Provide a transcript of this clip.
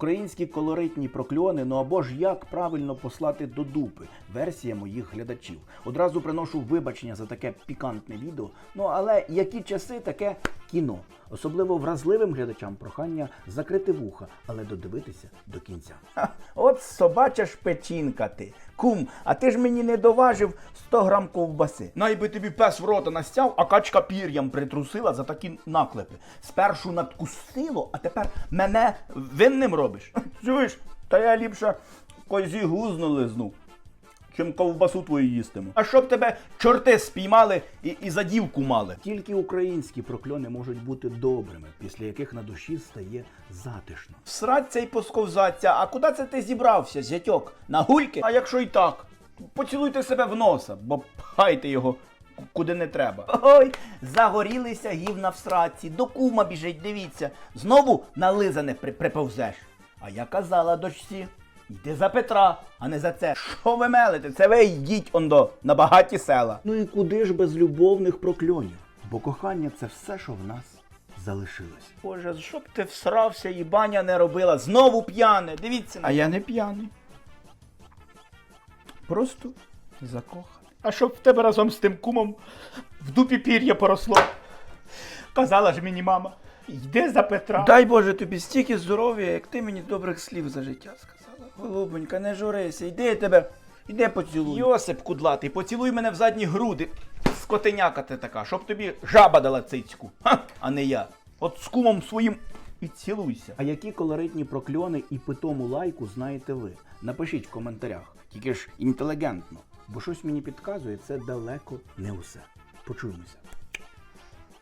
Українські колоритні прокльони, ну або ж як правильно послати до дупи. Версія моїх глядачів. Одразу приношу вибачення за таке пікантне відео. Ну але які часи таке кіно. Особливо вразливим глядачам прохання закрити вуха, але додивитися до кінця. Ха, от собача ж печінка ти. Кум, а ти ж мені не доважив 100 грам ковбаси. Найби тобі пес в рота настяв, а качка пір'ям притрусила за такі наклепи. Спершу надкусило, а тепер мене винним робиш. Чуєш? Та я ліпше козі гузно лизнув чим ковбасу твою їстиму. А щоб тебе чорти спіймали і, і за дівку мали. Тільки українські прокльони можуть бути добрими, після яких на душі стає затишно. Всраться й посковзаться, а куди це ти зібрався, зятьок? На гульки? А якщо й так, поцілуйте себе в носа, бо пхайте його куди не треба. Ой, загорілися гівна в сраці, до кума біжить, дивіться. Знову нализане при- приповзеш. А я казала дочці. Йди за Петра, а не за це. Що ви мелите? Це ви йдіть ондо на багаті села. Ну і куди ж без любовних прокльонів? Бо кохання це все, що в нас залишилось. Боже, щоб ти всрався і баня не робила. Знову п'яне. Дивіться. на. А я не п'яний. Просто закоханий. А щоб в тебе разом з тим кумом в дупі пір'я поросло. Казала ж мені мама. Йди за Петра. Дай Боже тобі стільки здоров'я, як ти мені добрих слів за життя сказала. Голубонька, не журися, йди я тебе, іди поцілуй. Йосип кудлатий, поцілуй мене в задні груди. Скотиняка ти така, щоб тобі жаба дала цицьку, Ха, а не я. От з кумом своїм і цілуйся. А які колоритні прокльони і питому лайку знаєте ви? Напишіть в коментарях. Тільки ж інтелігентно, бо щось мені підказує, це далеко не усе. Почуємося.